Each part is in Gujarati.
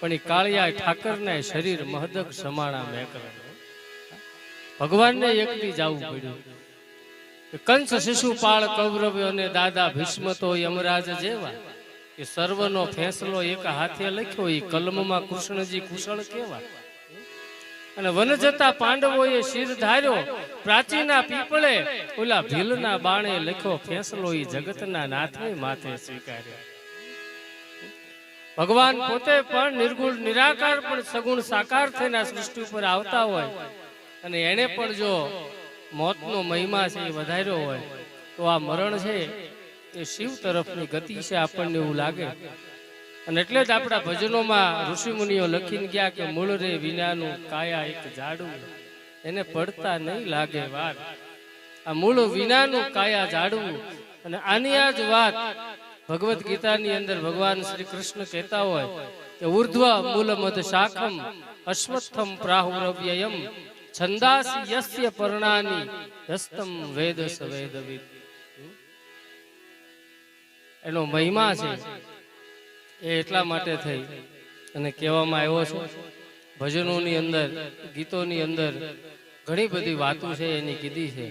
પણ એ કાળિયા ઠાકરને શરીર મહદક સમાણા મેકર ભગવાનને એકલી જવું પડ્યું. કંસ શિશુપાળ કૌરવ અને દાદા ભીષ્મ તો યમરાજ જેવા. એ સર્વનો ફેંસલો એક હાથે લખ્યો એ કલમમાં કૃષ્ણજી કુશળ કેવા. અને વન જતા પાંડવોએ શિર ધાર્યો, પ્રાચીના પીપળે ઓલા ભીલના બાણે લખ્યો, ફેંસલો એ જગતના નાથે માથે સ્વીકાર્યો. ભગવાન પોતે પણ નિર્ગુણ, નિરાકાર, પણ સગુણ, સાકાર થઈને સૃષ્ટિ ઉપર આવતા હોય. અને એને પણ જો મોતનો મહિમા છે એ વધાર્યો હોય, તો આ મરણ છે એ શિવ તરફની ગતિ છે આપણને એવું લાગે. અને એટલે જ આપણા ભજનોમાં ઋષિમુનિઓ લખીને ગયા કે મૂળ રે વિનાનું કાયા એક ઝાડું. એને પડતા નહીં લાગે વાત. આ મૂળ વિનાનું કાયા ઝાડવું અને આની આ જ વાત ભગવદ્ ગીતાની અંદર ભગવાન શ્રી કૃષ્ણ કહેતા હોય કે ઉર્ધ્વ મૂલમદ શાખમ અશ્વત્થમ પ્રાહુરવ્યયમ છંદાસ યસ્ય પર્ણાની હસ્તમ વેદ સવેદવિદ એનો મહિમા છે એ એટલા માટે થઈ અને કહેવામાં આવ્યો છે, ભજનોની અંદર, ગીતોની અંદર ઘણી બધી વાતો છે, એની કીધી છે.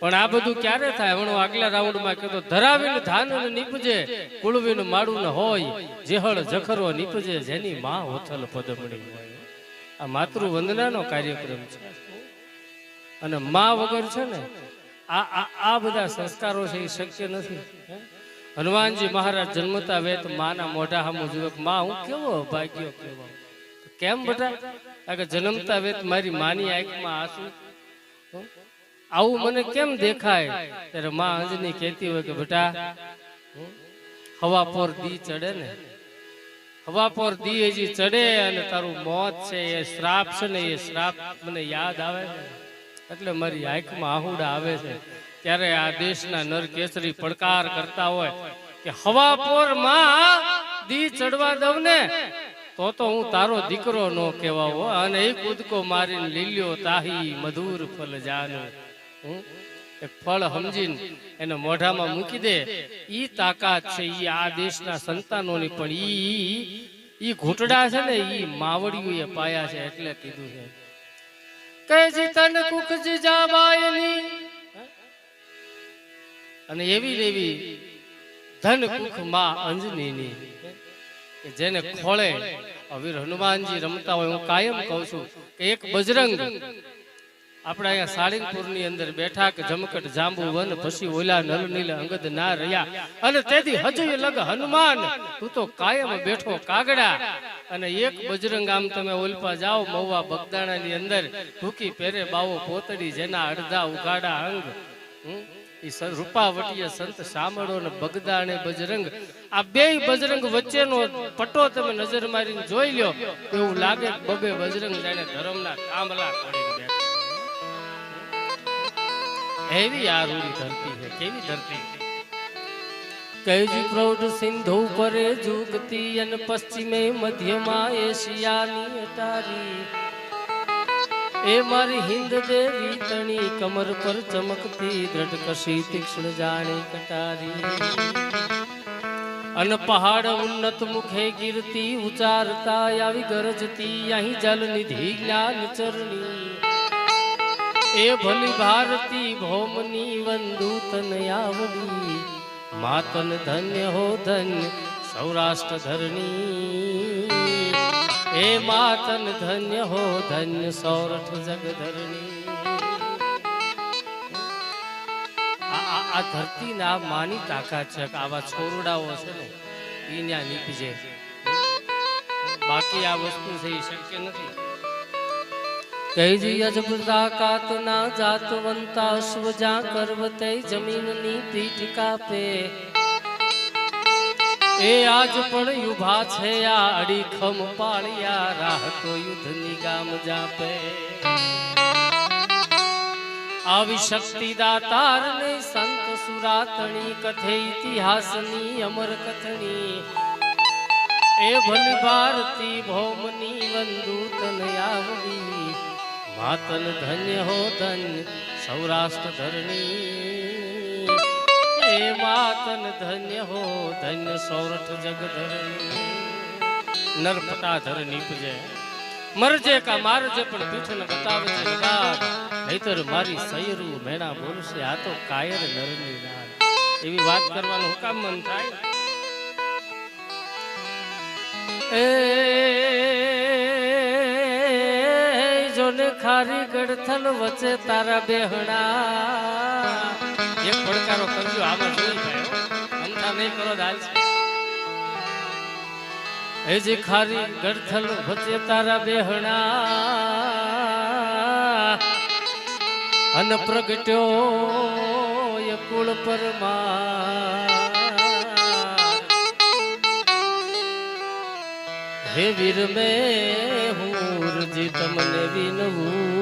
પણ આ બધું ક્યારે થાય? હું આગલા રાઉન્ડમાં કીધું ધરાવીને ધાન નીપજે, કુળવીનું ન હોય, જેહળ જખરો નીપજે, જેની માં હોથલ પદમણી હોય. આ માતૃ વંદનાનો કાર્યક્રમ છે. અને માં વગર છે ને, આ આ બધા સંસ્કારો છે એ શક્ય નથી. હનુમાનજી મહારાજ જન્મતા વેત માના મોઢા સામું જુએ કે માં, હું કેવો ભાગ્યો કેવો? કેમ બધા? જન્મતા વેત મારી માની આંખમાં આંસુ? આવું મને કેમ દેખાય? ત્યારે માં અંજની કહેતી હોય કે બેટા હવા પર દી ચડે ને. હવા પર દી હજી ચડે અને તારું મોત છે એ શ્રાપ છે ને એ શ્રાપ મને યાદ આવે છે. એટલે મારી આંખમાં આહુડા આવે છે. ત્યારે આ દેશના નર કેસરી પડકાર કરતા હોય કે હવા પરમાં દી ચડવા દઉં ને? તો તો હું તારો દીકરો નો કહેવાવો અને એક કૂદકો મારીને લીલ્યો તાહી મધુર ફલ જાનું? એક ફળ સમજીને એને મોઢામાં મૂકી દે. ઈ તાકાત છે, ઈ આ દેશના સંતાનોની પણ ઈ ઈ ઘૂંટડા છે ને, ઈ માવડીઓએ પાયા છે એટલે કીધું છે. કે જી તન કુખ જી જાબાયની. અને એવી એવી ધન કુખમાં અંજનીની, કે જેને ખોળે. અવીર હનુમાનજી રમતા હોય, હું કાયમ કહું છું કે એક બજરંગ આપણે અહીંયા સાળીંગપુરની અંદર બેઠા કે જમકટ જાંબુ વન, પછી ઓલા નલ નીલ અંગદ ના રહ્યા. અને તેથી હજુ લગ હનુમાન, તું તો કાયમ બેઠો કાગડા. અને એક બજરંગ આમ તમે ઓલપા જાઓ મહુવા બગદાણાની અંદર, ભૂકી પહેરે બાવો પોતડી જેના અડધા ઉગાડા અંગ. સ- રૂપાવટીય સંત સામળો ને બગદાણે બજરંગ. આ બે બજરંગ વચ્ચેનો પટ્ટો તમે નજર મારીને જોઈ લ્યો. એવું લાગે બબે બજરંગ જાણે ધર્મના કામલા કરીને એવી આ રૂડી ધરતી છે, કેવી ધરતી? કૈજી પ્રૌઢ સિંધુ પરે જુગતી અન પશ્ચિમે મધ્યમાં એશિયાની તારી એ મારી હિન્દ દેવી તણી, કમર પર ચમકતી, દ્રઢ કશી તીક્ષ્ણ જાણી કટારી. અન પહાડ ઉન્નત મુખે ગીરતી, ઉચારતા, આવી ગરજતી, અહીં જલ નિધિ જ્ઞાન ચરણી એ ભલી ભારતી ભૌમની વંદુ તનયાવડી માતન ધન્ય હો ધન્ય સૌરાષ્ટ્ર ધરણી એ માતન ધન્ય હો ધન્ય સૌરઠ જગધરણી આ, આ- ધરતીના માની તાકાત છે આવા છોરડાઓ છે ને એ ત્યાં નીપજે. બાકી આ વસ્તુ છે એ શક્ય નથી. કૈજી અજબ કાતના જાતવંતા અશ્વજા કરવતે જમીનની પીઠ કાપે. એ આજ પણ યુભા છે આ અડીખમ પાળિયા રાહ તો યુદ્ધની ગામ જાપે. આવી શક્તિ દાતારને સંત સુરાતણી કથે ઇતિહાસની અમર કથણી એ ભલી ભારતી ભૌમની વંદુ આવડી. માતન ધન્ય હો ધન્ય સૌરાષ્ટ્ર ધરણી. એ માતન ધન્ય હો ધન્ય સૌરઠ જગધરણી નર ધરણી પૂજે મરજે કા મારજે પણ પીઠને બતાવજે લગાડ નહીતર મારી સૈરું મેણા બોલશે, આ તો કાયર નરની નાળ. એવી વાત કરવાનું હુકામ મન થાય. એ ખારી ગડથલ વચ્ચે તારા બેહણા. એક પડકારો કરજો, આમાં જોઈ ભાઈ અમથા નહીં કરો, દાલ એ જે ખારી ગડથલ વચ્ચે તારા બેહણા. અન પ્રગટ્યો એ કુળ પરમા હે વીર મેં હુરજી તમને વિનવું.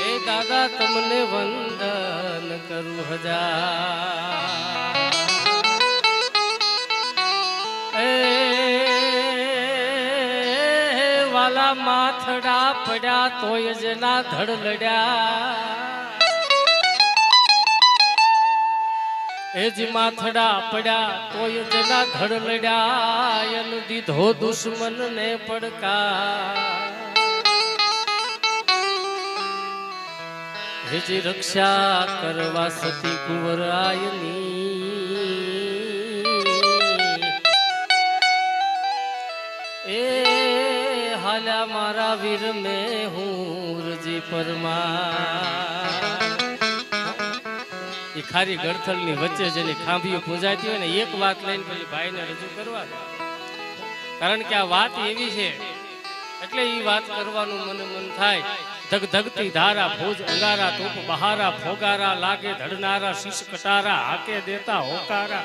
એ દાદા, તમને વંદન કરું હજાર. વાલા માથડા પડ્યા તોય જ ના ધડ લડ્યા. એ જ માથડા પડ્યા, તોય જ ના ધડ લડ્યા, એનું દીધો દુશ્મન ને પડકા હેજી રક્ષા કરવા સતી કુંવરાયની. એ હાલા મારા વીર મેં હું રજી પરમા ખારી ગળથલની વચ્ચે જેની ખાંભીઓ પૂજાતી હોય ને, એક વાત લઈને પછી ભાઈને રજૂ કરવા કારણ કે આ વાત એવી છે, એટલે એ વાત કરવાનું મને મન થાય. ધગધગતી ધારા, ભોજ અંગારા તોપ બહારા ફોગારા લાગે ધડનારા, શીશ કટારા, હાકે દેતા હોકારા.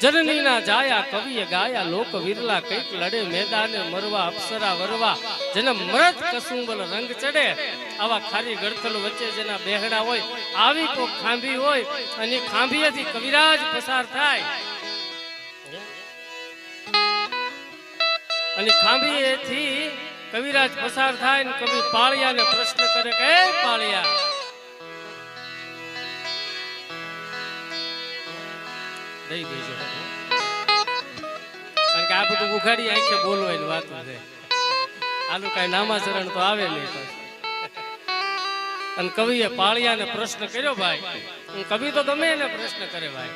જનનીના જાયા કવિએ ગાયા, લોક વિરલા કંઈક લડે, મેદાને મરવા, અપ્સરા વરવા, જેને મરદ કસુંબલ રંગ ચડે. આવા ખારી ગળથલ વચ્ચે જેના બેહડા હોય, આવી કોક ખાંભી હોય, અને ખાંભીએથી કવિરાજ પસાર થાય. અને ખાંભીએથી કવિરાજ પસાર થાય ને કવિ પાળિયાને પ્રશ્ન કરે કે "એ પાળિયા દઈ દેજો. કારણ કે આ બધું ઉઘાડી આંખે બોલવાની વાત છે. આનું કાંઈ નામાચરણ તો આવે નહીં અને કવિએ પાળિયાને પ્રશ્ન કર્યો ભાઈ. કવિ તો ગમે એને પ્રશ્ન કરે ભાઈ.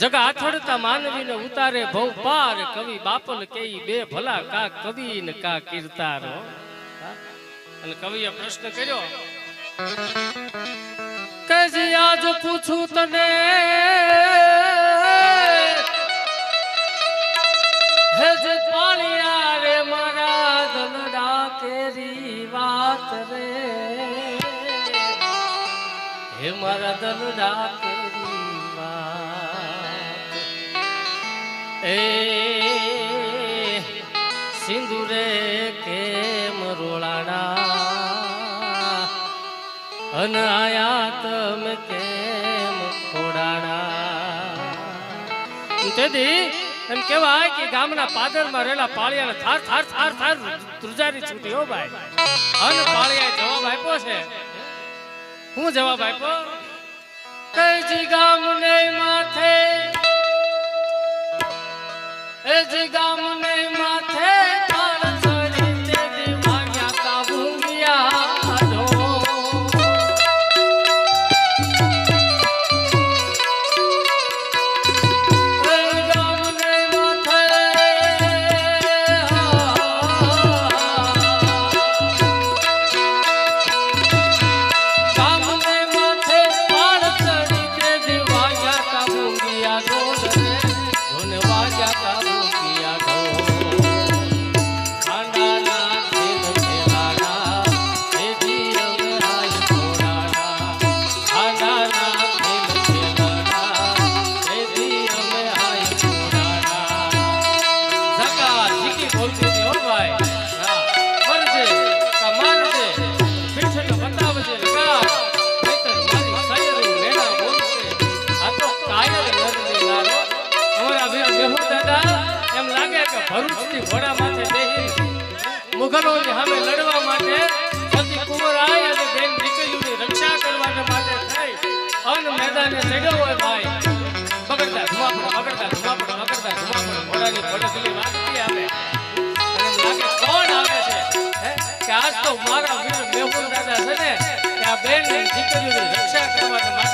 જગ આથડતા માનવીને ઉતારે ભવ પાર કવિ બાપલ કેઈ બે ભલા કા કવિ ને કા કીર્તારો અને કવિએ પ્રશ્ન કર્યો કે આજ પૂછું તને કેરી વાત રે હે મારા દલડા તેરી વાત એ સિંદુરે કેમ રોળાણા અન આયા તમે કેમ ખોડાડા તેથી એમ કેવાય કે ગામના પાદરમાં રહેલા પાળિયાને થાર થાર થાર થાર ધ્રુજારી છૂટી, હો ભાઈ. અન પાળિયાએ જવાબ આપ્યો છે. હું જવાબ આપ્યો? કઈ ગામને માથે? એ ગામને બેન દીકરીઓની રક્ષા કરવાનો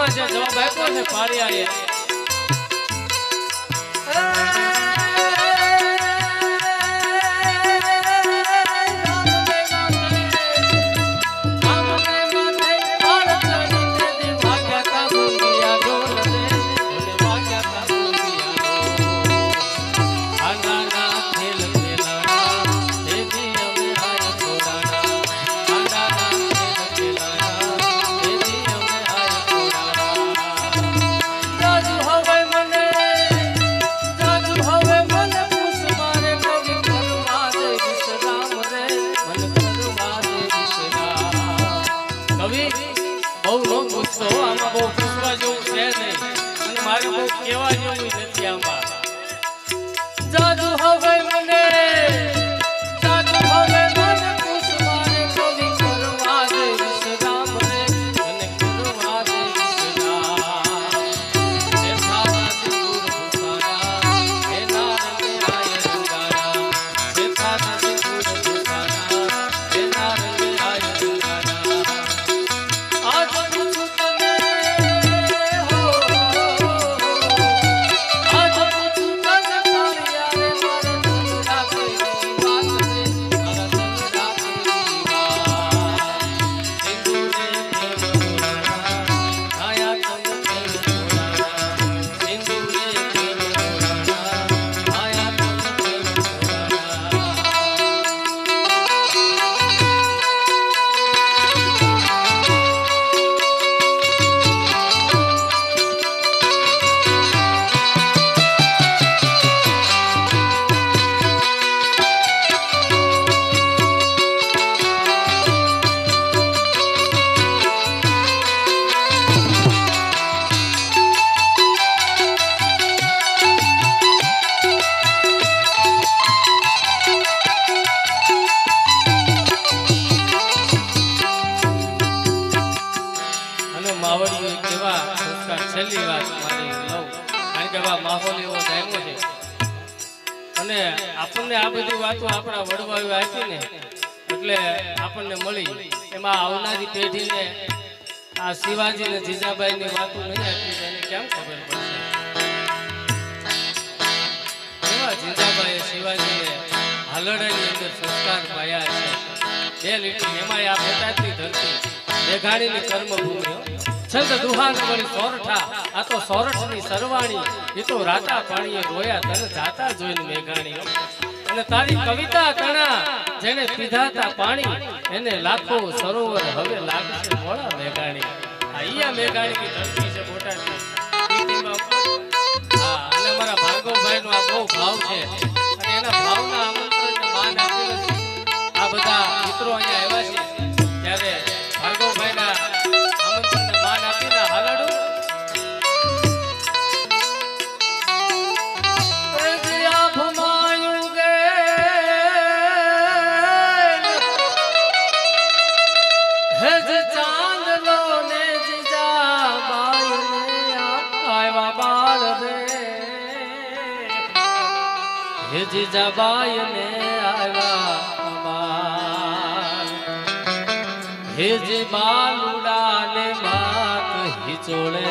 બાપા જે જવાબ આપ્યો છે પારિયાએ છેલ્લી વાત કારણ કે માહોલ એવો જામ્યો છે. અને આપણને આ બધી વાતો આપણા વડવાઓ આપી ને, એટલે આપણને મળી. એમાં આવનારી પેઢીને આ શિવાજી ને જીજાબાઈની વાતો નહીં આપી, એને કેમ ખબર પડશે? એવા જીજાબાઈએ શિવાજીએ હાલડાની અંદર સંસ્કાર પાયા છે. બે લીટી એમાં આ બેટાની ધરતી, મેઘાણીની કર્મભૂમિ છંદ દુહાન વળી સોરઠા, આ તો સોરઠની સરવાણી, એ તો રાતા પાણીએ રોયા તને જાતા જોઈને મેઘાણી અને તારી કવિતા કણા જેને પીધાતા પાણી, એને લાખો સરોવર હવે લાગશે મોડા મેઘાણી. અહીંયા મેઘાણી મેઘાણીની ધરતી છે બોટાદની. હા, અને મારા ભાર્ગવભાઈ નો આ બહુ ભાવ છે. અને એના ભાવના આમંત્રણને આ બધા મિત્રો અહીંયા હે જીજાબાઈને આવ્યા બાળ હે જે બાલુડાને માત હિચોળે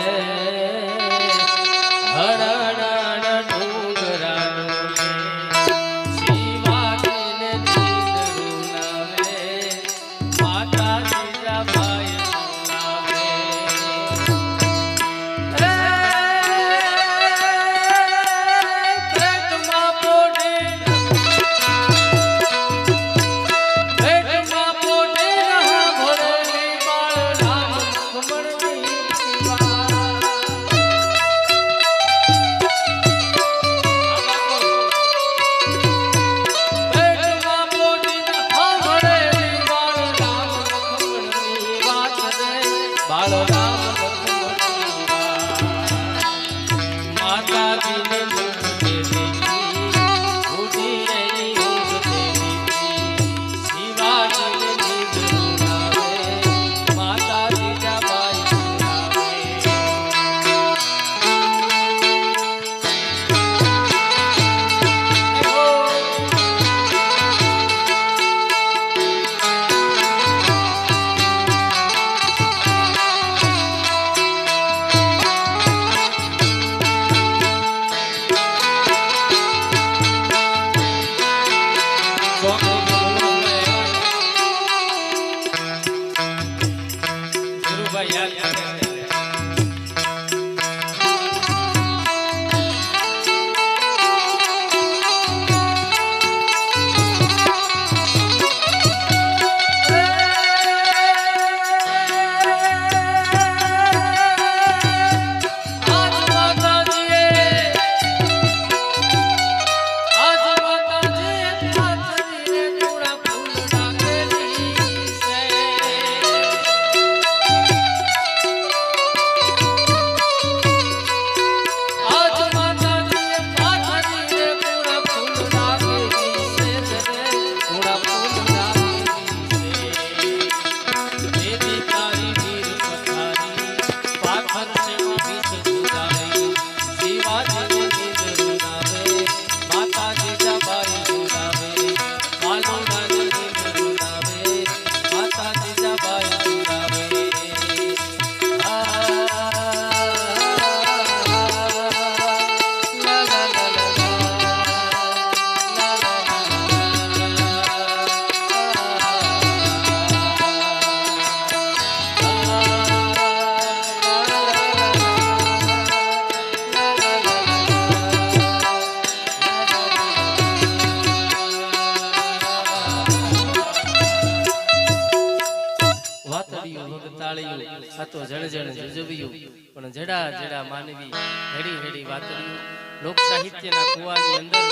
વગતાળિયું આ તો જણ જણ જજવ્યું. પણ જડા જડા માનવી હેડી હેડી વાતડિયું લોક સાહિત્યના કુવાની અંદર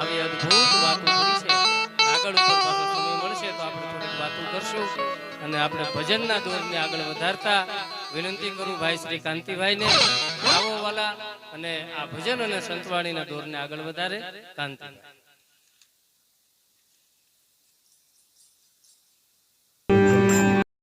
આવી અદ્ભુત વાતો છે. આગળ ઉપર પાછો સમય મળશે તો આપણે થોડીક વાતો કરશું. અને આપણે ભજનના દોરને આગળ વધારતા વિનંતી કરું ભાઈ શ્રી કાંતિભાઈને. આવો વાલા અને આ ભજન અને સંતવાણીના દોરને આગળ વધારે. કાંતિ